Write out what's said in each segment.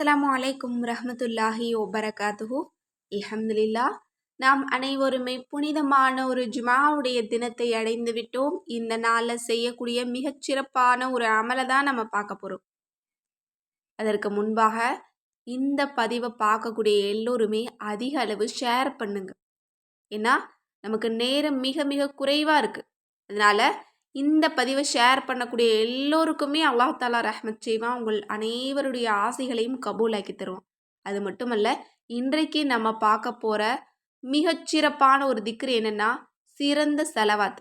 அஸ்லாம் அலைக்கும் ரஹமத்துல்லாஹி வபரகாத்துஹு. அல்ஹம்துலில்லா நாம் அனைவருமே புனிதமான ஒரு ஜுமாவுடைய தினத்தை அடைந்து விட்டோம். இந்த நாளில் செய்யக்கூடிய மிகச் சிறப்பான ஒரு அமலை தான் நம்ம பார்க்க போகிறோம் அதற்கு முன்பாக இந்த பதிவை பார்க்கக்கூடிய எல்லோருமே அதிக அளவு ஷேர் பண்ணுங்க. ஏன்னா நமக்கு நேரம் மிக மிக குறைவாக இருக்குது அதனால் இந்த பதிவை ஷேர் பண்ணக்கூடிய எல்லோருக்குமே அல்லாஹ் தாலா ரஹ்மத் செய்வான். உங்கள் அனைவருடைய ஆசைகளையும் கபூலாக்கி தருவான். அது மட்டுமல்ல இன்றைக்கு நம்ம பார்க்க போகிற மிகச்சிறப்பான ஒரு திக்ரு என்னென்னா சிறந்த செலவாத்.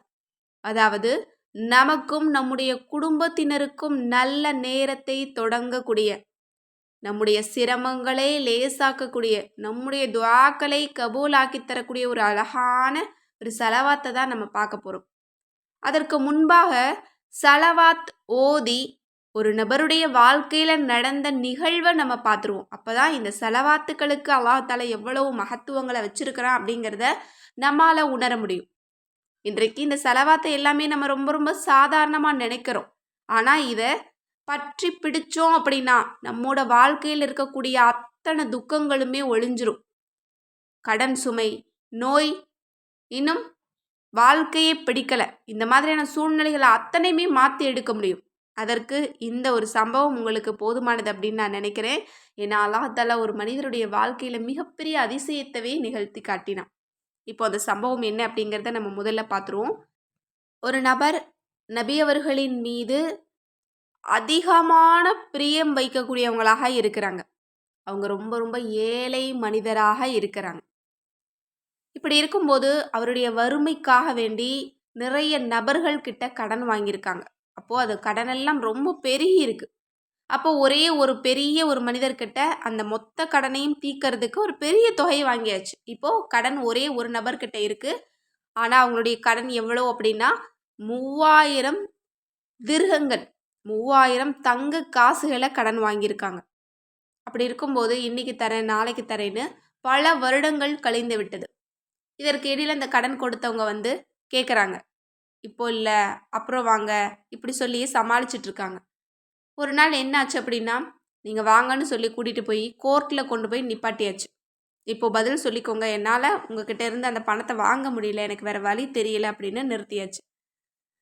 அதாவது நமக்கும் நம்முடைய குடும்பத்தினருக்கும் நல்ல நேரத்தை தொடங்கக்கூடிய நம்முடைய சிரமங்களை லேசாக்கக்கூடிய நம்முடைய துவாக்களை கபூலாக்கி தரக்கூடிய ஒரு அழகான ஒரு செலவாத்தை தான் நம்ம பார்க்க போகிறோம் அதற்கு முன்பாக சலவாத் ஓதி ஒரு நபருடைய வாழ்க்கையில் நடந்த நிகழ்வை நம்ம பார்த்துருவோம். அப்போ தான் இந்த செலவாத்துக்களுக்கு அல்லாஹால எவ்வளவு மகத்துவங்களை வச்சுருக்கிறான் அப்படிங்கிறத நம்மால் உணர முடியும். இன்றைக்கு இந்த செலவாத்தை எல்லாமே நம்ம ரொம்ப ரொம்ப சாதாரணமாக நினைக்கிறோம். ஆனால் இதை பற்றி பிடிச்சோம் அப்படின்னா நம்மோட வாழ்க்கையில் இருக்கக்கூடிய அத்தனை துக்கங்களுமே ஒளிஞ்சிரும். கடன் சுமை நோய் இன்னும் வாழ்க்கையே பிடிக்கலை. இந்த மாதிரியான சூழ்நிலைகளை அத்தனையுமே மாற்றி எடுக்க முடியும். அதற்கு இந்த ஒரு சம்பவம் உங்களுக்கு போதுமானது அப்படின்னு நான் நினைக்கிறேன். ஏன்னா அல்லாஹால ஒரு மனிதருடைய வாழ்க்கையில் மிகப்பெரிய அதிசயத்தவே நிகழ்த்தி காட்டினான். இப்போ அந்த சம்பவம் என்ன அப்படிங்கிறத நம்ம முதல்ல பார்த்துருவோம் ஒரு நபர் நபி அவர்களின் மீது அதிகமான பிரியம் வைக்கக்கூடியவங்களாக இருக்கிறாங்க. அவங்க ரொம்ப ரொம்ப ஏழை மனிதராக இருக்கிறாங்க. இப்படி இருக்கும்போது அவருடைய வறுமைக்காக வேண்டி நிறைய நபர்கள் கிட்ட கடன் வாங்கியிருக்காங்க. அப்போது அது கடனெல்லாம் ரொம்ப பெருகி இருக்கு. அப்போ ஒரே ஒரு பெரிய ஒரு மனிதர்கிட்ட அந்த மொத்த கடனையும் தீக்கிறதுக்கு ஒரு பெரிய தொகை வாங்கியாச்சு. இப்போது கடன் ஒரே ஒரு நபர்கிட்ட இருக்குது ஆனால் அவங்களுடைய கடன் எவ்வளோ அப்படின்னா மூவாயிரம் திருகங்கள் மூவாயிரம் தங்க காசுகளை கடன் வாங்கியிருக்காங்க. அப்படி இருக்கும்போது இன்னைக்கு தரேன் நாளைக்கு தரேன்னு பல வருடங்கள் கழிந்து விட்டது. இதற்கு இடையில் இந்த கடன் கொடுத்தவங்க வந்து கேட்குறாங்க இப்போ இல்லை அப்புறம் வாங்க இப்படி சொல்லி சமாளிச்சிட்ருக்காங்க. ஒரு நாள் என்னாச்சு அப்படின்னா நீங்கள் வாங்கன்னு சொல்லி கூட்டிகிட்டு போய் கோர்ட்டில் கொண்டு போய் நிப்பாட்டியாச்சு. இப்போது பதில் சொல்லிக்கோங்க. என்னால் உங்ககிட்ட இருந்து அந்த பணத்தை வாங்க முடியல. எனக்கு வேறு வழி தெரியல அப்படின்னு நிறுத்தியாச்சு.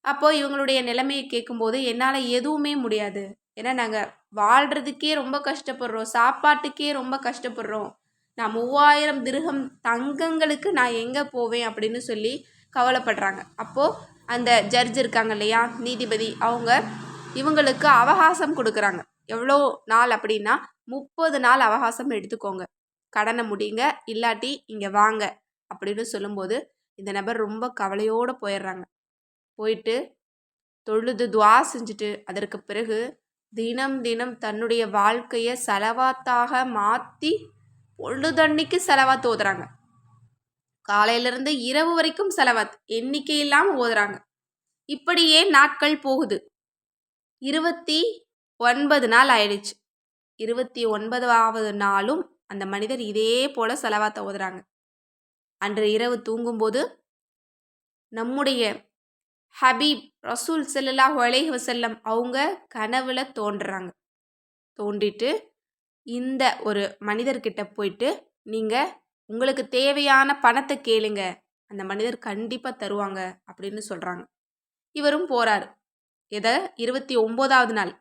அப்போது இவங்களுடைய நிலைமையை கேட்கும்போது என்னால் எதுவுமே முடியாது. ஏன்னா நாங்கள் வாழ்கிறதுக்கே ரொம்ப கஷ்டப்படுறோம். சாப்பாட்டுக்கே ரொம்ப கஷ்டப்படுறோம். நான் மூவாயிரம் திருகம் தங்கங்களுக்கு நான் எங்கே போவேன் அப்படின்னு சொல்லி கவலைப்படுறாங்க. அப்போது அந்த ஜட்ஜ் இருக்காங்க இல்லையா? நீதிபதி அவங்க இவங்களுக்கு அவகாசம் கொடுக்குறாங்க. எவ்வளோ நாள் அப்படின்னா முப்பது நாள் அவகாசம் எடுத்துக்கோங்க. கடனை முடிங்க இல்லாட்டி இங்கே வாங்க அப்படின்னு சொல்லும்போது இந்த நபர் ரொம்ப கவலையோடு போயிடுறாங்க. போயிட்டு தொழுது துவா செஞ்சுட்டு அதற்கு பிறகு தினம் தினம் தன்னுடைய வாழ்க்கையை செலவாத்தாக மாற்றி பொழுதன்னைக்கு செலவாத் ஓதுறாங்க காலையிலேருந்து இரவு வரைக்கும் செலவாத் எண்ணிக்கை இல்லாமல் ஓதுறாங்க. இப்படியே நாட்கள் போகுது. இருபத்தி ஒன்பது நாள் ஆயிடுச்சு. இருபத்தி ஒன்பதாவது நாளும் அந்த மனிதர் இதே போல செலவாத்த ஓதுறாங்க. அன்று இரவு தூங்கும்போது நம்முடைய ஹபீப் ரசூல் செல்லல்லா அலைஹி வசல்லம் அவங்க கனவுல தோன்றுறாங்க. தோண்டிட்டு இந்த ஒரு மனிதர்கிட்ட போயிட்டு நீங்கள் உங்களுக்கு தேவையான பணத்தை கேளுங்க. அந்த மனிதர் கண்டிப்பாக தருவாங்க அப்படின்னு சொல்கிறாங்க இவரும் போகிறார் எதை? இருபத்தி ஒம்போதாவது நாள்.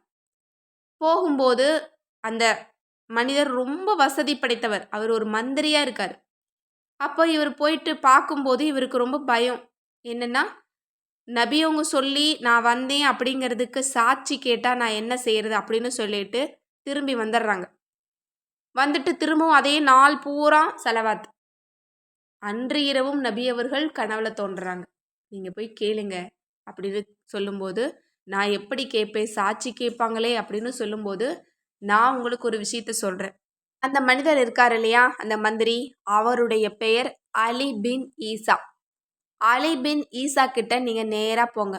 போகும்போது அந்த மனிதர் ரொம்ப வசதி படைத்தவர். அவர் ஒரு மந்திரியாக இருக்கார். அப்போ இவர் போயிட்டு பார்க்கும்போது இவருக்கு ரொம்ப பயம். என்னென்னா நபியவங்க சொல்லி நான் வந்தேன் அப்படிங்கிறதுக்கு சாட்சி கேட்டால் நான் என்ன செய்கிறது அப்படின்னு சொல்லிட்டு திரும்பி வந்துடுறாங்க. வந்துட்டு திரும்பவும் அதே நாள் பூரா செலவாத் அன்று இரவும் நபி அவர்கள் கனவுல தோன்றுறாங்க. நீங்கள் போய் கேளுங்க. அப்படின்னு சொல்லும்போது நான் எப்படி கேட்பேன்? சாட்சி கேட்பாங்களே அப்படின்னு சொல்லும்போது நான் உங்களுக்கு ஒரு விஷயத்த சொல்கிறேன் அந்த மனிதர் இருக்கார் இல்லையா? அந்த மந்திரி அவருடைய பெயர் அலி பின் ஈசா. அலி பின் ஈசா கிட்ட நீங்கள் நேராக போங்க.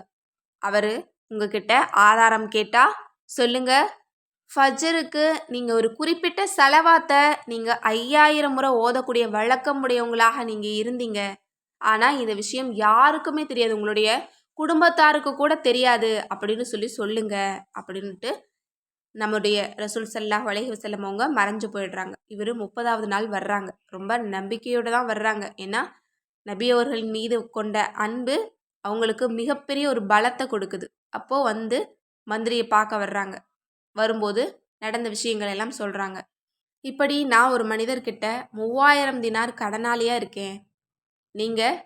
அவர் உங்ககிட்ட ஆதாரம் கேட்டால் சொல்லுங்கள் ஃபஜருக்கு நீங்கள் ஒரு குறிப்பிட்ட செலவாத்தை நீங்கள் ஐயாயிரம் முறை ஓதக்கூடிய வழக்கம் உடையவங்களாக நீங்கள் இருந்தீங்க. ஆனால் இந்த விஷயம் யாருக்குமே தெரியாது. உங்களுடைய குடும்பத்தாருக்கு கூட தெரியாது. அப்படின்னு சொல்லி சொல்லுங்க. அப்படின்ட்டு நம்முடைய ரசூல் சல்லாஹ் அலைஹி வஸல்லம் அவங்க மறைஞ்சு போயிடுறாங்க. இவர் முப்பதாவது நாள் வர்றாங்க. ரொம்ப நம்பிக்கையோடு தான் வர்றாங்க. ஏன்னா நபி அவர்களின் மீது கொண்ட அன்பு அவங்களுக்கு மிகப்பெரிய ஒரு பலத்தை கொடுக்குது. அப்போது வந்து மந்திரியை பார்க்க வர்றாங்க. வரும்போது நடந்த விஷயங்கள் எல்லாம் சொல்கிறாங்க இப்படி நான் ஒரு மனிதர்கிட்ட மூவாயிரம் தினார் கடனாளியாக இருக்கேன். நீங்கள்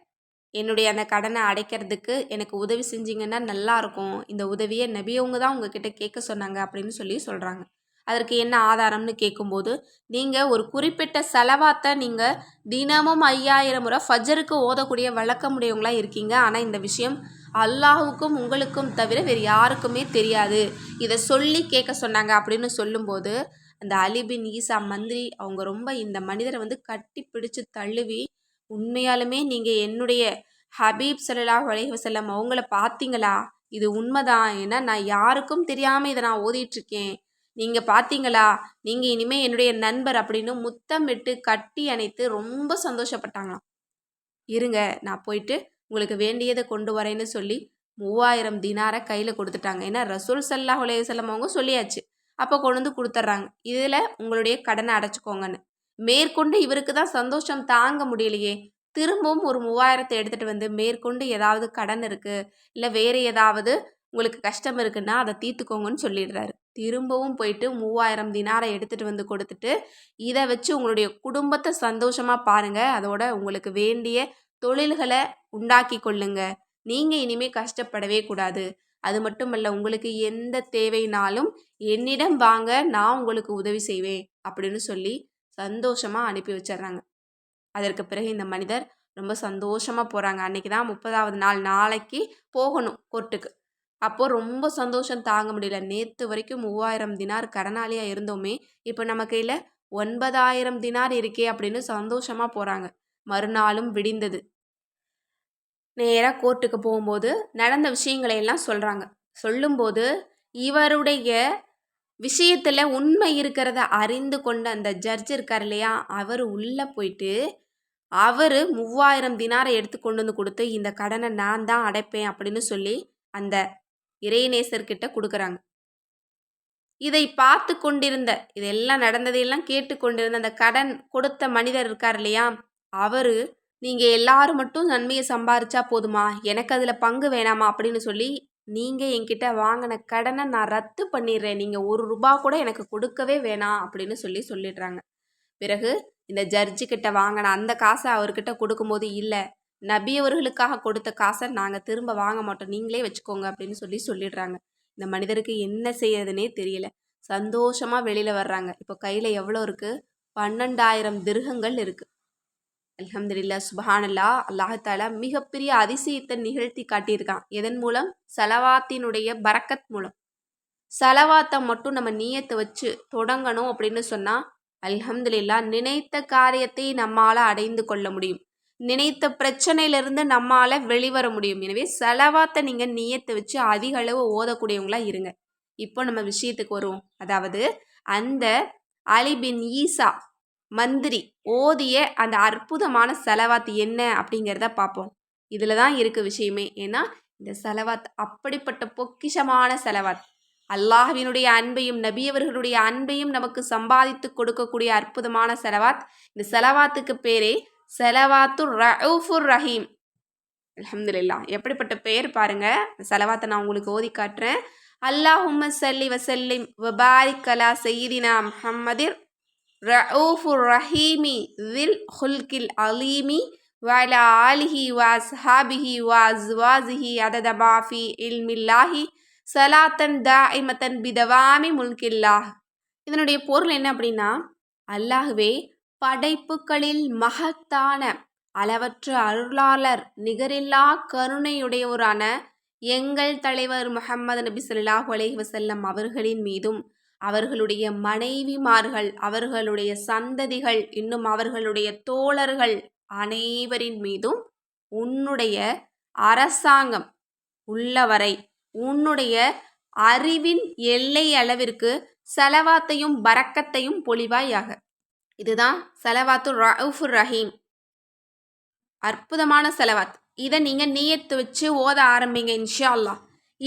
என்னுடைய அந்த கடனை அடைக்கிறதுக்கு எனக்கு உதவி செஞ்சீங்கன்னா நல்லாயிருக்கும் இந்த உதவியை நபியவங்க தான் உங்ககிட்ட கேட்க சொன்னாங்க அப்படின்னு சொல்லி சொல்கிறாங்க அதற்கு என்ன ஆதாரம்னு கேட்கும்போது நீங்கள் ஒரு குறிப்பிட்ட செலவாத்தை நீங்கள் தினமும் ஐயாயிரம் முறை ஃபஜருக்கு ஓதக்கூடிய வழக்கமுடையவங்களாக இருக்கீங்க. ஆனால் இந்த விஷயம் அல்லாஹுக்கும் உங்களுக்கும் தவிர வேறு யாருக்குமே தெரியாது. இதை சொல்லி கேட்க சொன்னாங்க அப்படின்னு சொல்லும்போது அந்த அலிபின் ஈசா மந்திரி அவங்க ரொம்ப இந்த மனிதரை வந்து கட்டி பிடிச்சு தழுவி உண்மையாலுமே நீங்கள் என்னுடைய ஹபீப் சல்லாஹ் அலைஹி அவங்கள பார்த்தீங்களா? இது உண்மைதான். ஏன்னா நான் யாருக்கும் தெரியாமல் இதை நான் ஓதிட்டுருக்கேன். நீங்கள் பார்த்தீங்களா? நீங்கள் இனிமேல் என்னுடைய நண்பர் அப்படின்னு முத்தமிட்டு கட்டி அணைத்து ரொம்ப சந்தோஷப்பட்டாங்களாம். இருங்க நான் போயிட்டு உங்களுக்கு வேண்டியதை கொண்டு வரேன்னு சொல்லி மூவாயிரம் தினாரை கையில் கொடுத்துட்டாங்க. ஏன்னா ரசூல் சல்லா உலகம் அவங்க சொல்லியாச்சு. அப்போ கொண்டு வந்து கொடுத்துட்றாங்க இதில் உங்களுடைய கடனை அடைச்சிக்கோங்கன்னு. மேற்கொண்டு இவருக்கு தான் சந்தோஷம் தாங்க முடியலையே. திரும்பவும் ஒரு மூவாயிரத்தை எடுத்துகிட்டு வந்து மேற்கொண்டு ஏதாவது கடன் இருக்குது இல்லை வேறு ஏதாவது உங்களுக்கு கஷ்டம் இருக்குன்னா அதை தீர்த்துக்கோங்கன்னு சொல்லிடுறாரு. திரும்பவும் போயிட்டு மூவாயிரம் தினாரை எடுத்துகிட்டு வந்து கொடுத்துட்டு இதை வச்சு உங்களுடைய குடும்பத்தை சந்தோஷமாக பாருங்கள் அதோட உங்களுக்கு வேண்டிய தொழில்களை உண்டாக்கி கொள்ளுங்க. நீங்கள் இனிமேல் கஷ்டப்படவே கூடாது. அது மட்டும் இல்லை உங்களுக்கு எந்த தேவைனாலும் என்னிடம் வாங்க நான் உங்களுக்கு உதவி செய்வேன் அப்படின்னு சொல்லி சந்தோஷமாக அனுப்பி வச்சிடுறாங்க அதற்கு பிறகு இந்த மனிதர் ரொம்ப சந்தோஷமாக போகிறாங்க அன்றைக்கி தான் முப்பதாவது நாள். நாளைக்கு போகணும் கோர்ட்டுக்கு. அப்போது ரொம்ப சந்தோஷம் தாங்க முடியல. நேற்று வரைக்கும் மூவாயிரம் தினார் கடனாளியாக இருந்தோமே இப்போ நம்ம கையில் ஒன்பதாயிரம் தினார் இருக்கே அப்படின்னு சந்தோஷமாக போகிறாங்க மறுநாளும் விடிந்தது. நேராக கோர்ட்டுக்கு போகும்போது நடந்த விஷயங்களை எல்லாம் சொல்கிறாங்க சொல்லும்போது இவருடைய விஷயத்தில் உண்மை இருக்கிறத அறிந்து கொண்ட அந்த ஜட்ஜ் இருக்கார் இல்லையா அவர் உள்ளே போயிட்டு அவர் மூவாயிரம் தினாரை எடுத்து கொண்டு வந்து கொடுத்து இந்த கடனை நான் தான் அடைப்பேன் அப்படின்னு சொல்லி அந்த இறைநேசர்கிட்ட கொடுக்குறாங்க. இதை பார்த்து கொண்டிருந்த இதெல்லாம் நடந்ததையெல்லாம் கேட்டு கொண்டிருந்த அந்த கடன் கொடுத்த மனிதர் இருக்கார் இல்லையா அவர் நீங்கள் எல்லாரும் மட்டும் நன்மையை சம்பாரிச்சா போதுமா? எனக்கு அதில் பங்கு வேணாமா? அப்படின்னு சொல்லி நீங்கள் என்கிட்ட வாங்கின கடனை நான் ரத்து பண்ணிடுறேன் நீங்கள் ஒரு ரூபா கூட எனக்கு கொடுக்கவே வேணாம். அப்படின்னு சொல்லி சொல்லிடுறாங்க. பிறகு இந்த ஜட்ஜி கிட்ட வாங்கின அந்த காசை அவர்கிட்ட கொடுக்கும்போது இல்லை நபி அவர்களுக்காக கொடுத்த காசை நாங்கள் திரும்ப வாங்க மாட்டோம். நீங்களே வச்சுக்கோங்க. அப்படின்னு சொல்லி சொல்லிடுறாங்க. இந்த மனிதருக்கு என்ன செய்யறதுனே தெரியல. சந்தோஷமாக வெளியில் வர்றாங்க. இப்போ கையில் எவ்வளோ இருக்குது பன்னெண்டாயிரம் திருகங்கள் இருக்குது அலமதுல்லா சுபஹானல்லா அல்லாஹாலா மிகப்பெரிய அதிசயத்தை நிகழ்த்தி காட்டியிருக்கான். எதன் மூலம்? செலவாத்தினுடைய பறக்கத் மூலம். செலவாத்தை மட்டும் நம்ம நீயத்தை வச்சு தொடங்கணும் அப்படின்னு சொன்னால் அல்ஹம்துலில்லா நினைத்த காரியத்தை நம்மால் அடைந்து கொள்ள முடியும். நினைத்த பிரச்சனையிலிருந்து நம்மால் வெளிவர முடியும். எனவே செலவாத்தை நீங்கள் நீயத்தை வச்சு அதிக அளவு ஓதக்கூடியவங்களா இருங்க. இப்போ நம்ம விஷயத்துக்கு வருவோம். அதாவது அந்த அலிபின் ஈசா மந்திரி ஓதிய அந்த அற்புதமான செலவாத் என்ன அப்படிங்கிறத பார்ப்போம். இதில் தான் இருக்குது விஷயமே. ஏன்னா இந்த செலவாத் அப்படிப்பட்ட பொக்கிஷமான செலவாத் அல்லாஹ்வினுடைய அன்பையும் நபியவர்களுடைய அன்பையும் நமக்கு சம்பாதித்து கொடுக்கக்கூடிய அற்புதமான செலவாத். இந்த செலவாத்துக்கு பேரே செலவாத்து ரவுஃபுர் ரஹீம். அலமதுல்லா எப்படிப்பட்ட பெயர் பாருங்க. செலவாத்தை நான் உங்களுக்கு ஓதி காட்டுறேன். அல்லாஹும்ம சல்லி வசல்லிம் வபாரிக் கலா செய்தினா முஹம்மதிர் ரவுஃபுர் ரஹீமி வில் ஹுல்கில் அலீமி வல ஆலிஹி வாஸ்ஹாபிஹி வாஸ்வாசிஹி அதத மாஃபி இல்மில்லாஹி சலாத்தன் தாஇமத்தன் பிதவாமி முல்கில்லாஹ் இதனுடைய பொருள் என்ன அப்படின்னா அல்லாஹுவே படைப்புகளில் மகத்தான அளவற்ற அருளாளர் நிகரில்லா கருணையுடையவரான எங்கள் தலைவர் முகமது நபி சொல்லாஹு அலைஹி வசல்லம் அவர்களின் மீதும் அவர்களுடைய மனைவிமார்கள் அவர்களுடைய சந்ததிகள் இன்னும் அவர்களுடைய தோழர்கள் அனைவரின் மீதும் உன்னுடைய அரசாங்கம் உள்ளவரை உன்னுடைய அறிவின் எல்லை அளவிற்கு செலவாத்தையும் பறக்கத்தையும் பொலிவாயாக இதுதான் செலவாத்து ரவுஃபுர் ரஹீம். அற்புதமான செலவாத். இதை நீங்கள் நீயத்து வச்சு ஓத ஆரம்பிங்க இன்ஷா அல்லா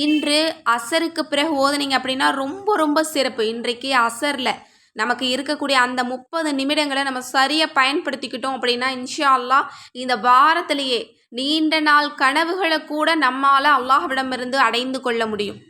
இன்று அசருக்கு பிறகு ஓதுனீங்க அப்படின்னா ரொம்ப ரொம்ப சிறப்பு. இன்றைக்கு அசரில் நமக்கு இருக்கக்கூடிய அந்த முப்பது நிமிடங்களை நம்ம சரியாக பயன்படுத்திக்கிட்டோம் அப்படின்னா இன்ஷா அல்லாஹ் இந்த வாரத்திலேயே நீண்ட நாள் கனவுகளை கூட நம்மால் அல்லாஹ்விடமிருந்து அடைந்து கொள்ள முடியும்.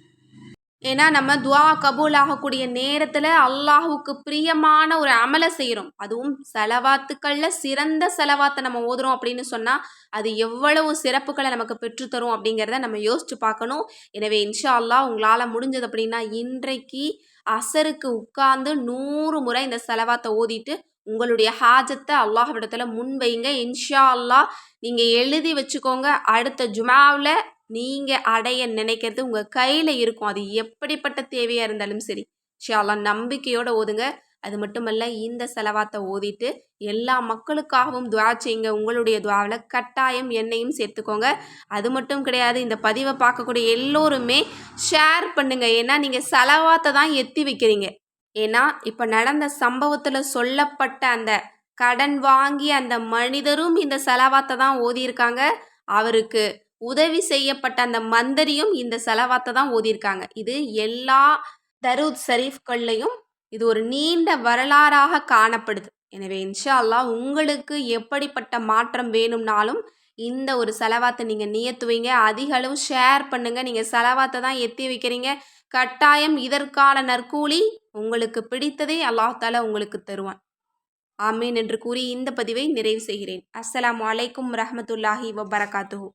ஏன்னா நம்ம துவா கபூல் ஆகக்கூடிய நேரத்தில் அல்லாஹுக்கு பிரியமான ஒரு அமலை செய்கிறோம் அதுவும் செலவாத்துக்களில் சிறந்த செலவாத்தை நம்ம ஓதுறோம் அப்படின்னு சொன்னால் அது எவ்வளவு சிறப்புகளை நமக்கு பெற்றுத்தரும் அப்படிங்கிறத நம்ம யோசித்து பார்க்கணும். எனவே இன்ஷா அல்லாஹ் உங்களால் முடிஞ்சது அப்படின்னா இன்றைக்கு அசருக்கு உட்கார்ந்து நூறு முறை இந்த செலவாத்தை ஓதிட்டு உங்களுடைய ஹாஜத்தை அல்லாஹ்விடத்தில் முன் வைங்க. இன்ஷா அல்லாஹ் நீங்கள் எழுதி வச்சுக்கோங்க. அடுத்த ஜுமாவில் நீங்கள் அடைய நினைக்கிறது உங்கள் கையில் இருக்கும். அது எப்படிப்பட்ட தேவையாக இருந்தாலும் சரி. இன்ஷா நம்பிக்கையோடு ஓதுங்க. அது மட்டுமல்ல இந்த செலவாத்தை ஓதிட்டு எல்லா மக்களுக்காகவும் துவா செய்யுங்க. உங்களுடைய துவாவில் கட்டாயம் என்னையும் சேர்த்துக்கோங்க. அது மட்டும் கிடையாது இந்த பதிவை பார்க்கக்கூடிய எல்லோருமே ஷேர் பண்ணுங்கள் ஏன்னா நீங்கள் செலவாத்தை தான் எத்தி வைக்கிறீங்க. ஏன்னா இப்போ நடந்த சம்பவத்தில் சொல்லப்பட்ட அந்த கடன் வாங்கி அந்த மனிதரும் இந்த செலவாத்தை தான் ஓதியிருக்காங்க. அவருக்கு உதவி செய்யப்பட்ட அந்த மந்தரியும் இந்த செலவாத்தை தான் ஓதியிருக்காங்க. இது எல்லா தருத் ஷரீஃப்கள்லையும் இது ஒரு நீண்ட வரலாறாக காணப்படுது. எனவே இன்ஷா அல்லாஹ் உங்களுக்கு எப்படிப்பட்ட மாற்றம் வேணும்னாலும் இந்த ஒரு செலவாத்தை நீங்கள் நியத்துவீங்க. அதிக அளவு ஷேர் பண்ணுங்கள் நீங்கள் செலவாத்தை தான் எத்தி வைக்கிறீங்க. கட்டாயம் இதற்கான நற்கூலி உங்களுக்கு பிடித்ததை அல்லாஹ் தாலா உங்களுக்கு தருவான். ஆமீன் என்று கூறி இந்த பதிவை நிறைவு செய்கிறேன். அஸ்ஸலாம் அலைக்கும் ரஹமத்துல்லாஹி வபரகாத்துஹு.